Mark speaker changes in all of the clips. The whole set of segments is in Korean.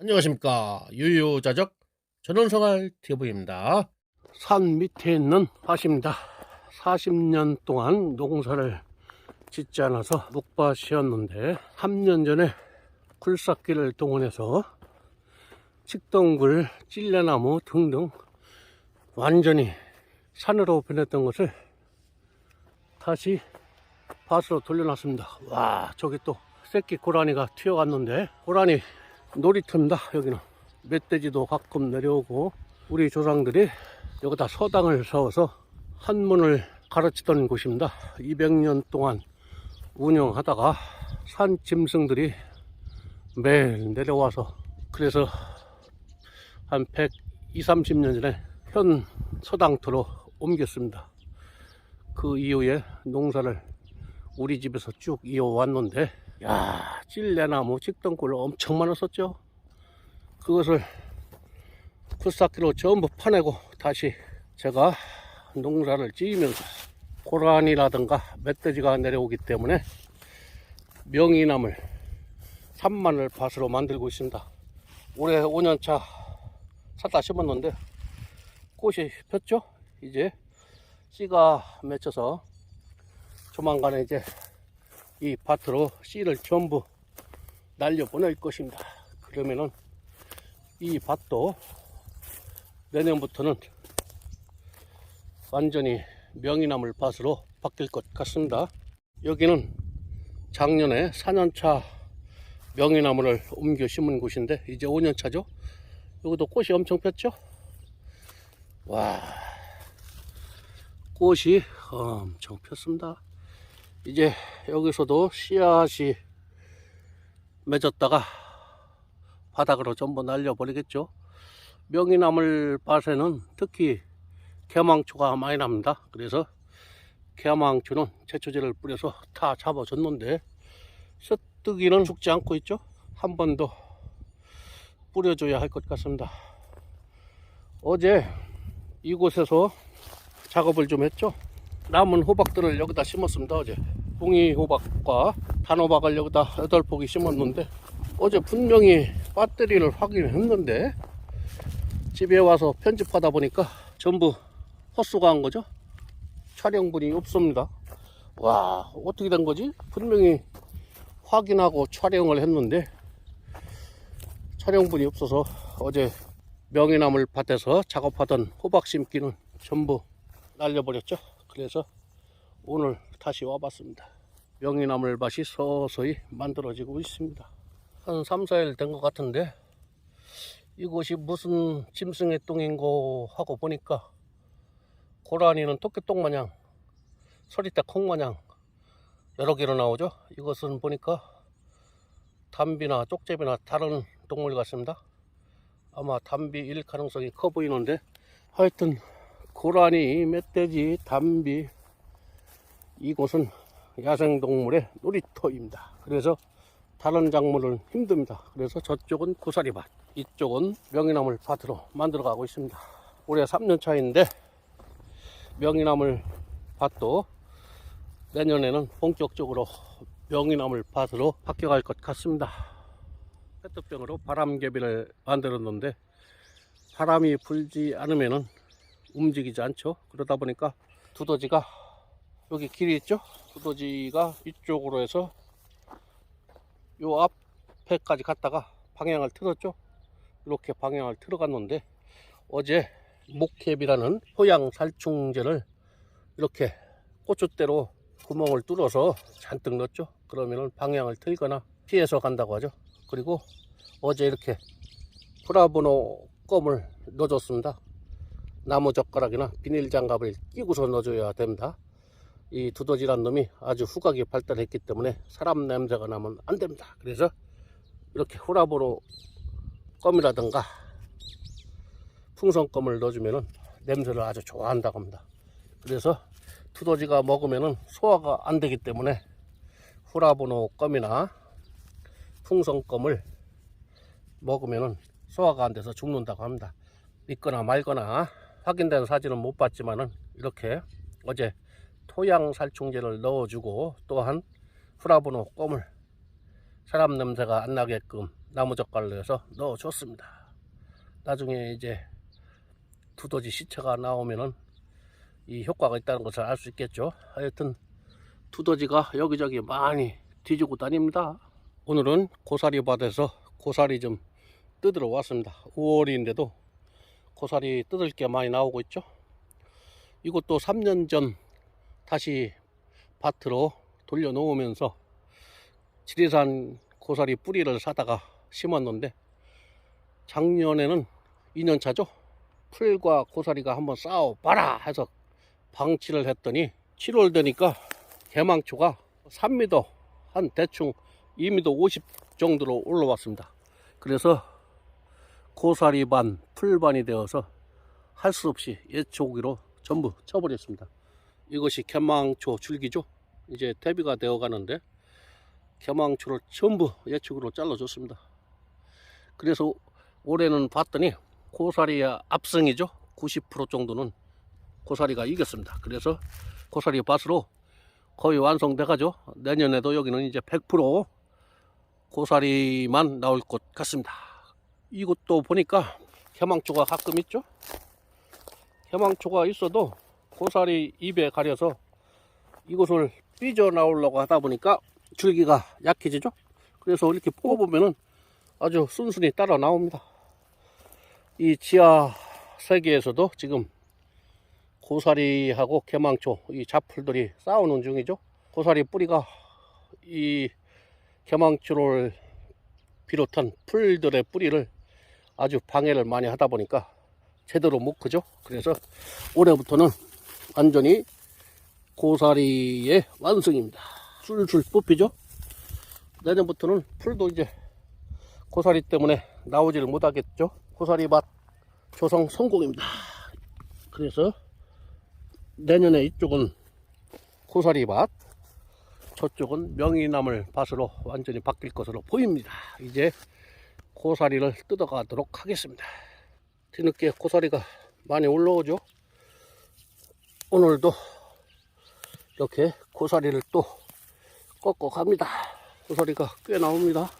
Speaker 1: 안녕하십니까. 유유자적 전원생활 TV입니다. 산 밑에 있는 밭입니다. 40년 동안 농사를 짓지 않아서 묵밭이었는데 3년 전에 굴삭기를 동원해서 칡덩굴, 찔레나무 등등 완전히 산으로 변했던 것을 다시 밭으로 돌려놨습니다. 와 저기 또 새끼 고라니가 튀어갔는데 고라니 놀이터입니다. 여기는 멧돼지도 가끔 내려오고 우리 조상들이 여기다 서당을 세워서 한문을 가르치던 곳입니다. 200년 동안 운영하다가 산 짐승들이 매일 내려와서 그래서 한 120, 30년 전에 현 서당터로 옮겼습니다. 그 이후에 농사를 우리 집에서 쭉 이어왔는데 야 찔레나무 찍덩굴 엄청 많았었죠. 그것을 굴삭기로 전부 파내고 다시 제가 농사를 지으면서 고라니라든가 멧돼지가 내려오기 때문에 명이나물 산마늘 밭으로 만들고 있습니다. 올해 5년차 사다 심었는데 꽃이 폈죠? 이제 씨가 맺혀서 조만간에 이제 이 밭으로 씨를 전부 날려 보낼 것입니다. 그러면은 이 밭도 내년부터는 완전히 명이나물 밭으로 바뀔 것 같습니다. 여기는 작년에 4년차 명이나물을 옮겨 심은 곳인데 이제 5년차죠. 여기도 꽃이 엄청 폈죠. 와 꽃이 엄청 폈습니다. 이제 여기서도 씨앗이 맺었다가 바닥으로 전부 날려버리겠죠. 명이나물 밭에는 특히 개망초가 많이 납니다. 그래서 개망초는 제초제를 뿌려서 다 잡아줬는데 쇠뜨기는 죽지 않고 있죠. 한 번 더 뿌려줘야 할 것 같습니다. 어제 이곳에서 작업을 좀 했죠. 남은 호박들을 여기다 심었습니다 어제. 붕이 호박과 단호박을 여기다 여덟 포기 심었는데 어제 분명히 배터리를 확인했는데 집에 와서 편집하다 보니까 전부 헛수가 한 거죠? 촬영분이 없습니다. 와 어떻게 된 거지? 분명히 확인하고 촬영을 했는데 촬영분이 없어서 어제 명이나물 밭에서 작업하던 호박 심기는 전부 날려버렸죠 그래서 오늘 다시 와봤습니다. 명이나물 밭이 서서히 만들어지고 있습니다. 한 3, 4일 된 것 같은데 이곳이 무슨 짐승의 똥인고 하고 보니까 고라니는 토끼똥 마냥 서리대 콩 마냥 여러 개로 나오죠. 이것은 보니까 담비나 쪽제비나 다른 동물 같습니다. 아마 담비일 가능성이 커 보이는데 하여튼 고라니, 멧돼지, 담비 이곳은 야생동물의 놀이터입니다. 그래서 다른 작물은 힘듭니다. 그래서 저쪽은 고사리밭, 이쪽은 명이나물 밭으로 만들어 가고 있습니다. 올해 3년 차인데 명이나물 밭도 내년에는 본격적으로 명이나물 밭으로 바뀌어갈 것 같습니다. 페트병으로 바람개비를 만들었는데 바람이 불지 않으면은 움직이지 않죠. 그러다 보니까 두더지가 여기 길이 있죠. 두더지가 이쪽으로 해서 요 앞에까지 갔다가 방향을 틀었죠. 이렇게 방향을 틀어갔는데 어제 목캡이라는 호양 살충제를 이렇게 고추대로 구멍을 뚫어서 잔뜩 넣었죠. 그러면은 방향을 틀거나 피해서 간다고 하죠. 그리고 어제 이렇게 브라보노 껌을 넣어줬습니다. 나무 젓가락이나 비닐 장갑을 끼고서 넣어줘야 됩니다. 이 두더지란 놈이 아주 후각이 발달했기 때문에 사람 냄새가 나면 안 됩니다. 그래서 이렇게 후라보로 껌이라든가 풍선껌을 넣어주면은 냄새를 아주 좋아한다고 합니다. 그래서 두더지가 먹으면은 소화가 안 되기 때문에 후라보노 껌이나 풍선껌을 먹으면은 소화가 안 돼서 죽는다고 합니다. 믿거나 말거나 확인된 사진은 못 봤지만은 이렇게 어제 토양 살충제를 넣어주고 또한 프라보노 껌을 사람 냄새가 안 나게끔 나무젓갈로 해서 넣어줬습니다. 나중에 이제 두더지 시체가 나오면은 이 효과가 있다는 것을 알 수 있겠죠. 하여튼 두더지가 여기저기 많이 뒤지고 다닙니다. 오늘은 고사리 밭에서 고사리 좀 뜯으러 왔습니다. 5월인데도 고사리 뜯을 게 많이 나오고 있죠. 이것도 3년 전 다시 밭으로 돌려 놓으면서 지리산 고사리 뿌리를 사다가 심었는데 작년에는 2년 차죠. 풀과 고사리가 한번 싸워봐라 해서 방치를 했더니 7월 되니까 개망초가 3m 한 대충 2m 50 정도로 올라왔습니다. 그래서 고사리 반, 풀반이 되어서 할 수 없이 예초기로 전부 쳐버렸습니다. 이것이 개망초 줄기죠. 이제 대비가 되어 가는데 개망초를 전부 예측으로 잘라줬습니다. 그래서 올해는 봤더니 고사리의 압승이죠. 90% 정도는 고사리가 이겼습니다. 그래서 고사리 밭으로 거의 완성돼 가죠. 내년에도 여기는 이제 100% 고사리만 나올 것 같습니다. 이것도 보니까 개망초가 가끔 있죠. 개망초가 있어도 고사리 입에 가려서 이것을 삐져 나오려고 하다 보니까 줄기가 약해지죠. 그래서 이렇게 뽑아보면은 아주 순순히 따라 나옵니다. 이 지하 세계에서도 지금 고사리하고 개망초 이 잡풀들이 싸우는 중이죠. 고사리 뿌리가 이 개망초를 비롯한 풀들의 뿌리를 아주 방해를 많이 하다 보니까 제대로 못 크죠. 그래서 올해부터는 완전히 고사리의 완성입니다. 술술 뽑히죠. 내년부터는 풀도 이제 고사리 때문에 나오지를 못하겠죠. 고사리 밭 조성 성공입니다. 그래서 내년에 이쪽은 고사리 밭, 저쪽은 명이나물 밭으로 완전히 바뀔 것으로 보입니다. 이제 고사리를 뜯어 가도록 하겠습니다. 뒤늦게 고사리가 많이 올라오죠. 오늘도 이렇게 고사리를 또 꺾어 갑니다. 고사리가 꽤 나옵니다.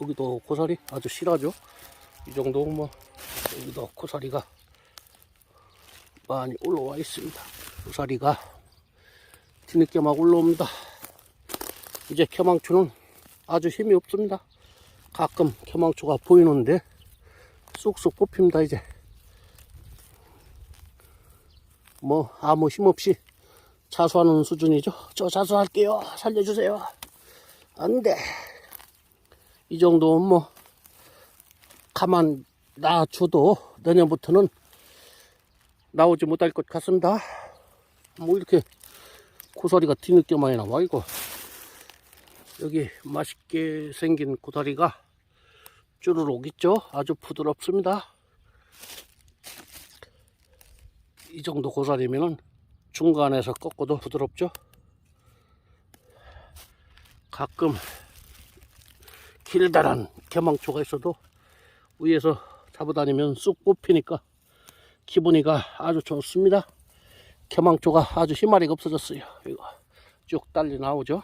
Speaker 1: 여기도 고사리 아주 실하죠. 이 정도 뭐 여기도 고사리가 많이 올라와 있습니다. 고사리가 뒤늦게 막 올라옵니다. 이제 개망초는 아주 힘이 없습니다. 가끔 개망초가 보이는데 쑥쑥 뽑힙니다 이제 뭐 아무 힘 없이 자수하는 수준이죠. 저 자수할게요. 살려주세요. 안 돼. 이 정도면 뭐 가만 놔줘도 내년부터는 나오지 못할 것 같습니다. 뭐 이렇게 고사리가 뒤늦게 많이 나와 이거 여기 맛있게 생긴 고사리가 쭈루룩 있죠? 아주 부드럽습니다. 이 정도 고사리면은 중간에서 꺾어도 부드럽죠? 가끔 길다란 개망초가 있어도 위에서 잡아다니면 쑥 뽑히니까 기분이가 아주 좋습니다. 개망초가 아주 희마리가 없어졌어요. 이거 쭉 딸리 나오죠?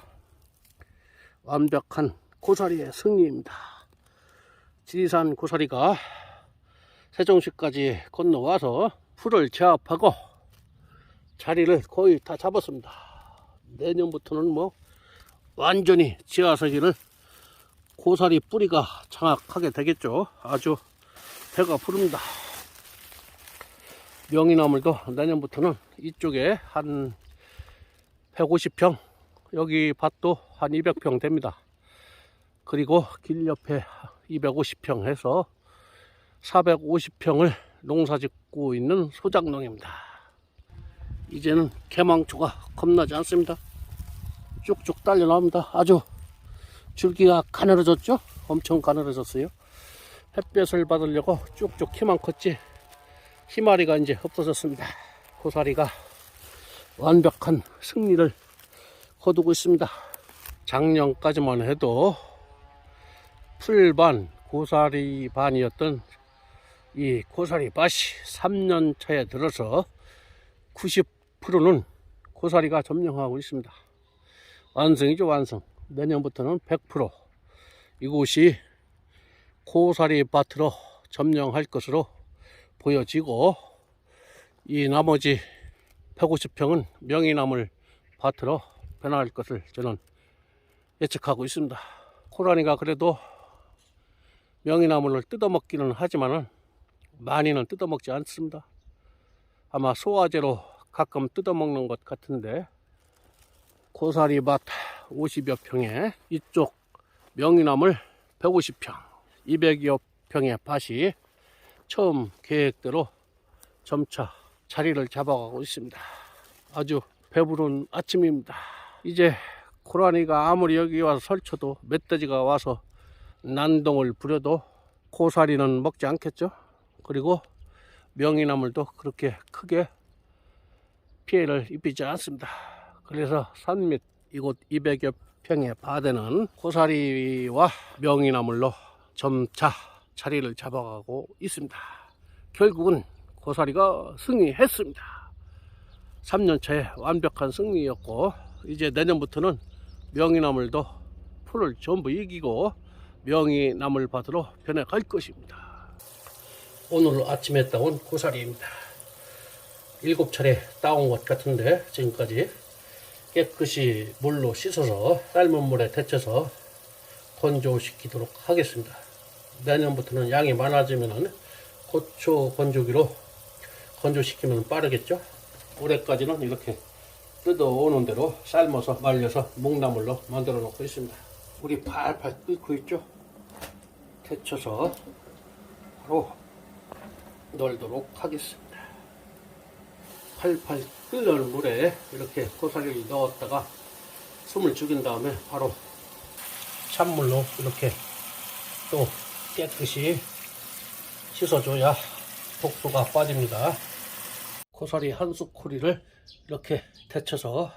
Speaker 1: 완벽한 고사리의 승리입니다. 지리산 고사리가 세종시까지 건너와서 풀을 제압하고 자리를 거의 다 잡았습니다. 내년부터는 뭐 완전히 지하석기를 고사리 뿌리가 장악하게 되겠죠. 아주 배가 부릅니다. 명이나물도 내년부터는 이쪽에 한 150평, 여기 밭도 한 200평 됩니다. 그리고 길 옆에 250평 해서 450평을 농사 짓고 있는 소작농입니다. 이제는 개망초가 겁나지 않습니다. 쭉쭉 딸려 나옵니다. 아주 줄기가 가늘어졌죠? 엄청 가늘어졌어요. 햇볕을 받으려고 쭉쭉 키만 컸지 희마리가 이제 없어졌습니다. 고사리가 완벽한 승리를 거두고 있습니다. 작년까지만 해도 풀반, 고사리 반이었던 이 고사리 밭이 3년 차에 들어서 90%는 고사리가 점령하고 있습니다. 완성이죠, 완성. 내년부터는 100% 이곳이 고사리 밭으로 점령할 것으로 보여지고 이 나머지 150평은 명이나물 밭으로 변화할 것을 저는 예측하고 있습니다. 호랑이가 그래도 명이나물을 뜯어먹기는 하지만은 많이는 뜯어먹지 않습니다. 아마 소화제로 가끔 뜯어먹는 것 같은데 고사리밭 50여 평에 이쪽 명이나물 150평 200여 평의 밭이 처음 계획대로 점차 자리를 잡아가고 있습니다. 아주 배부른 아침입니다. 이제 고라니가 아무리 여기 와서 설쳐도 멧돼지가 와서 난동을 부려도 고사리는 먹지 않겠죠. 그리고 명이나물도 그렇게 크게 피해를 입히지 않습니다. 그래서 산밑 이곳 200여 평의 바다는 고사리와 명이나물로 점차 자리를 잡아가고 있습니다. 결국은 고사리가 승리했습니다. 3년차에 완벽한 승리였고 이제 내년부터는 명이나물도 풀을 전부 이기고 명이나물 밭으로 변해갈 것입니다. 오늘 아침에 따온 고사리입니다. 일곱 차례 따온 것 같은데 지금까지 깨끗이 물로 씻어서 삶은 물에 데쳐서 건조시키도록 하겠습니다. 내년부터는 양이 많아지면은 고추 건조기로 건조시키면 빠르겠죠? 올해까지는 이렇게 뜯어오는 대로 삶아서 말려서 묵나물로 만들어 놓고 있습니다. 물이 팔팔 끓고 있죠? 데쳐서 바로 널도록 하겠습니다. 팔팔 끓는 물에 이렇게 고사리를 넣었다가 숨을 죽인 다음에 바로 찬물로 이렇게 또 깨끗이 씻어줘야 독소가 빠집니다. 고사리 한 수쿠리를 이렇게 데쳐서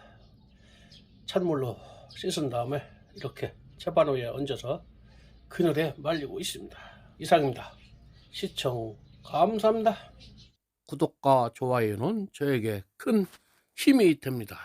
Speaker 1: 찬물로 씻은 다음에 이렇게 채반 위에 얹어서 그늘에 말리고 있습니다. 이상입니다. 시청 감사합니다. 구독과 좋아요는 저에게 큰 힘이 됩니다.